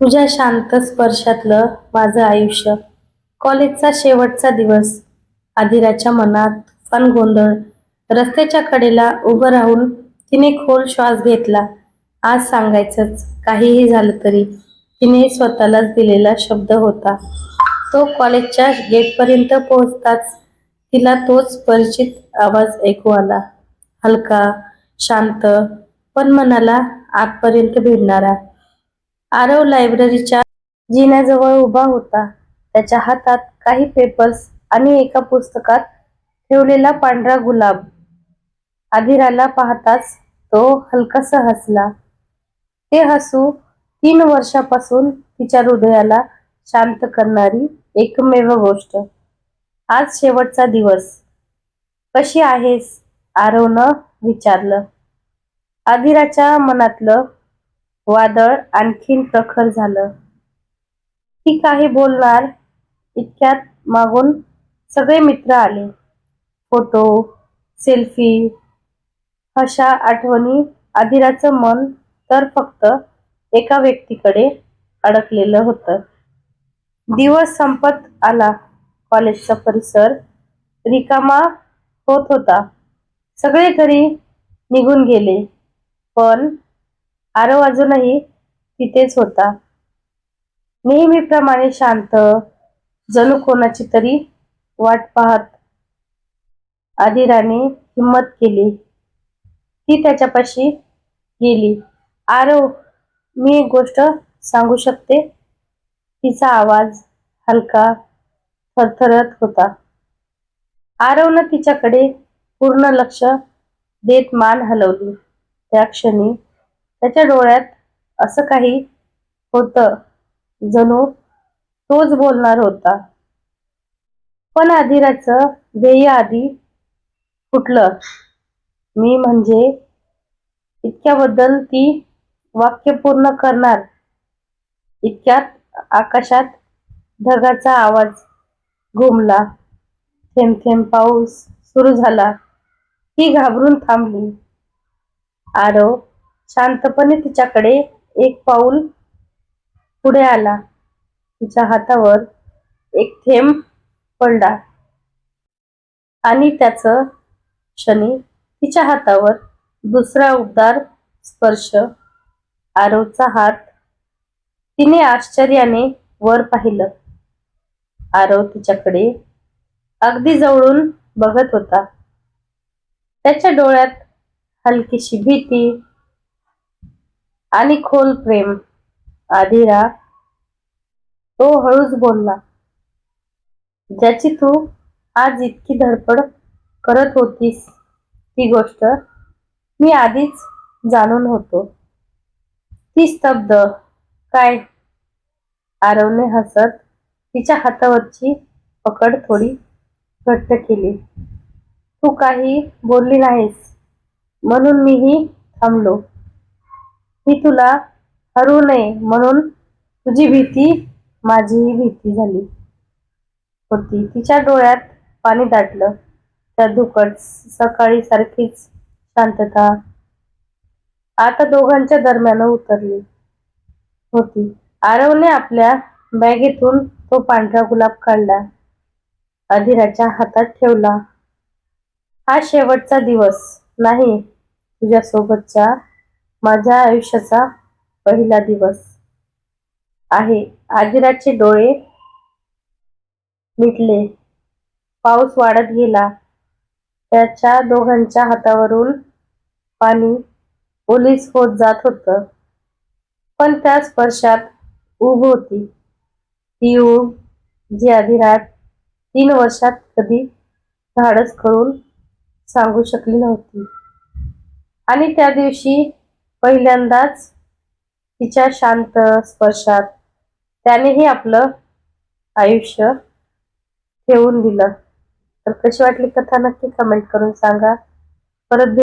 तुझ्या शांत स्पर्शातलं माझं आयुष्य. कॉलेजचा शेवटचा दिवस. आदिराच्या मनात फन गोंधळ. रस्त्याच्या कडेला उभं राहून तिने खोल श्वास घेतला. आज सांगायचंच काहीही झालं तरी. तिने स्वतःलाच दिलेला शब्द होता. तो कॉलेजच्या गेटपर्यंत पोहोचताच तिला तोच परिचित आवाज ऐकू आला. हलका शांत पण मनाला आतपर्यंत भिडणारा. आरव लायब्ररीच्या जिन्याजवळ उभा होता. त्याच्या हातात काही पेपर्स आणि एका पुस्तकात ठेवलेला पांढरा गुलाब. आधिराला पाहताच तो हलकासा हसला. ते हसू तीन वर्षापासून तिच्या हृदयाला शांत करणारी एकमेव गोष्ट. आज शेवटचा दिवस. कशी आहेस? आरवनं विचारलं. आधिराच्या मनातलं वादळ आणखीन प्रखर झालं. ती काही बोलणार इतक्यात मागून सगळे मित्र आले. फोटो सेल्फी अशा आठवणी आदिराचं मन तर फक्त एका व्यक्तीकडे अडकलेलं होतं. दिवस संपत आला. कॉलेजचा परिसर रिकामा होत होता. सगळे घरी निघून गेले. पण आरव अजूनही तिथेच होता. नेहमीप्रमाणे शांत जणू कोणाची तरी वाट पाहत आदिराने हिंमत केली. ती त्याच्यापाशी गेली. आरव मी एक गोष्ट सांगू शकते? तिचा आवाज हलका थरथरत होता. आरवनं तिच्याकडे पूर्ण लक्ष देत मान हलवली. त्या क्षणी त्याच्या डोळ्यात असं काही होतं जणू तोच बोलणार होता. पण आधिराचं ध्येय आधी फुटलं. मी म्हणजे इतक्याबद्दल ती वाक्य पूर्ण करणार. इतक्यात आकाशात ढगाचा आवाज घुमला. थेंब थेंब पाऊस सुरू झाला. ती घाबरून थांबली. आरव शांतपणे तिच्याकडे एक पाऊल पुढे आला. तिच्या हातावर एक थेंब पडला आणि त्याच क्षणी तिच्या हातावर दुसरा उबदार स्पर्श आरवचा हात तिने आश्चर्याने वर पाहिलं. आरव तिच्याकडे अगदी जवळून बघत होता. त्याच्या डोळ्यात हलकीशी भीती आणि खोल प्रेम. आधिरा तो हळूच बोलला ज्याची तू आज इतकी धडपड करत होतीस ती गोष्ट मी आधीच जाणून होतो. ती स्तब्ध काय? आरवने हसत तिच्या हातावरची पकड थोडी घट्ट केली. तू काही बोलली नाहीस म्हणून मीही थांबलो. मी तुला हरवू नये म्हणून तुझी भीती माझीही भीती झाली. होती. तिच्या डोळ्यात पाणी दाटलं. त्या धुकट सकाळी सारखीच शांतता आता दोघांच्या दरम्यान उतरली. होती. आरवने आपल्या बॅगेतून तो पांढरा गुलाब काढला. अधिराच्या हातात ठेवला. हा शेवटचा दिवस. नाही तुझ्या सोबतच्या माझ्या आयुष्याचा पहिला दिवस आहे. आदिराचे डोळे मिटले. पाऊस वाढत गेला. त्याच्या दोघांच्या हातावरून पाणी ओलीस होत जात होतं. पण त्या स्पर्शात ऊब होती. ती ऊब जी अधिरात तीन वर्षात कधी धाडस करून सांगू शकली नव्हती. आणि त्या दिवशी पहिल्यांदाच तिच्या शांत स्पर्शात त्यानेही आपलं आयुष्य ठेवून दिलं. तर कशी वाटली कथा? नक्की कमेंट करून सांगा. परत